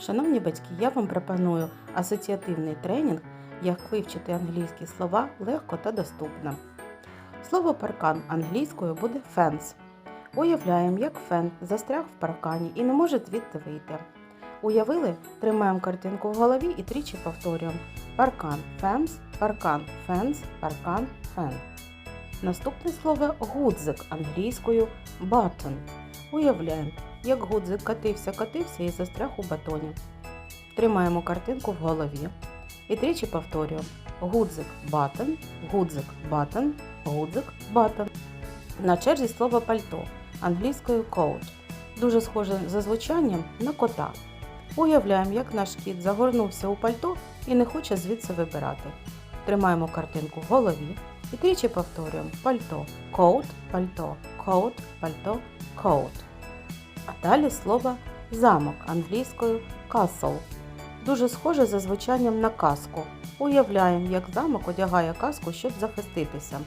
Шановні батьки, я вам пропоную асоціативний тренінг, як вивчити англійські слова легко та доступно. Слово паркан англійською буде fence. Уявляємо, як фен застряг в паркані і не може звідти вийти. Уявили, тримаємо картинку в голові і тричі повторюємо. Паркан fence, паркан fence, паркан фен. Наступне слово гудзик англійською button. Уявляємо, як гудзик катився, катився і застряг у батоні. Тримаємо картинку в голові і тричі повторюємо. Гудзик button, гудзик button, гудзик button. На черзі слово пальто англійською coat. Дуже схоже за звучанням на кота. Уявляємо, як наш кіт загорнувся у пальто і не хоче звідси вибирати. Тримаємо картинку в голові і тричі повторюємо пальто, coat, пальто, coat, пальто, coat. А далі слово замок англійською castle. Дуже схоже за звучанням на казку. Уявляємо, як замок одягає казку, щоб захиститися.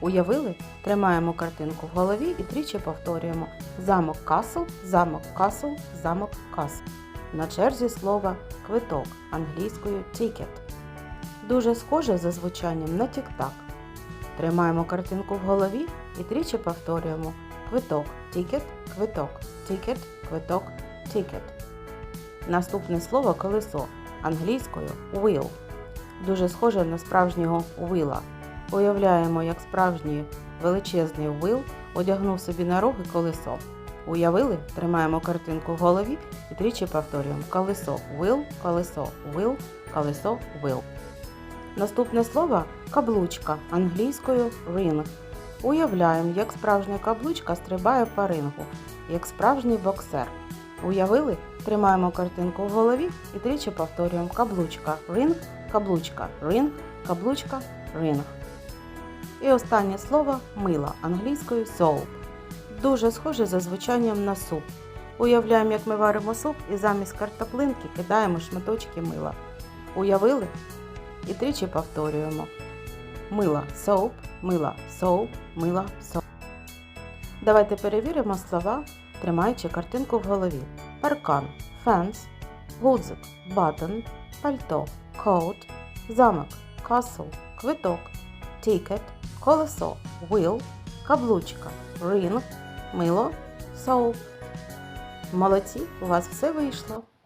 Уявили? Тримаємо картинку в голові і тричі повторюємо замок castle, замок castle, замок castle. На черзі слово квиток англійською ticket. Дуже схоже за звучанням на тік-так. Тримаємо картинку в голові і тричі повторюємо квиток, тікет, квиток, тікет, квиток, тікет. Наступне слово колесо англійською wheel. Дуже схоже на справжнього вила. Уявляємо, як справжній величезний вил одягнув собі на роги колесо. Уявили? Тримаємо картинку в голові і тричі повторюємо колесо will, колесо will, колесо will. Наступне слово каблучка англійською ring. Уявляємо, як справжня каблучка стрибає по рингу, як справжній боксер. Уявили? Тримаємо картинку в голові і тричі повторюємо каблучка ring, каблучка ring, каблучка ring. І останнє слово мило англійською soap. Дуже схоже за звучанням на суп. Уявляємо, як ми варимо суп і замість картоплинки кидаємо шматочки мила. Уявили? І тричі повторюємо. Мила soap, мила soap, мила soap. Давайте перевіримо слова, тримаючи картинку в голові. Паркан, fence, гудзик, button, пальто, coat, замок, castle, квиток, ticket, колесо, wheel, каблучка, ring, мило, soap. Молодці, у вас все вийшло.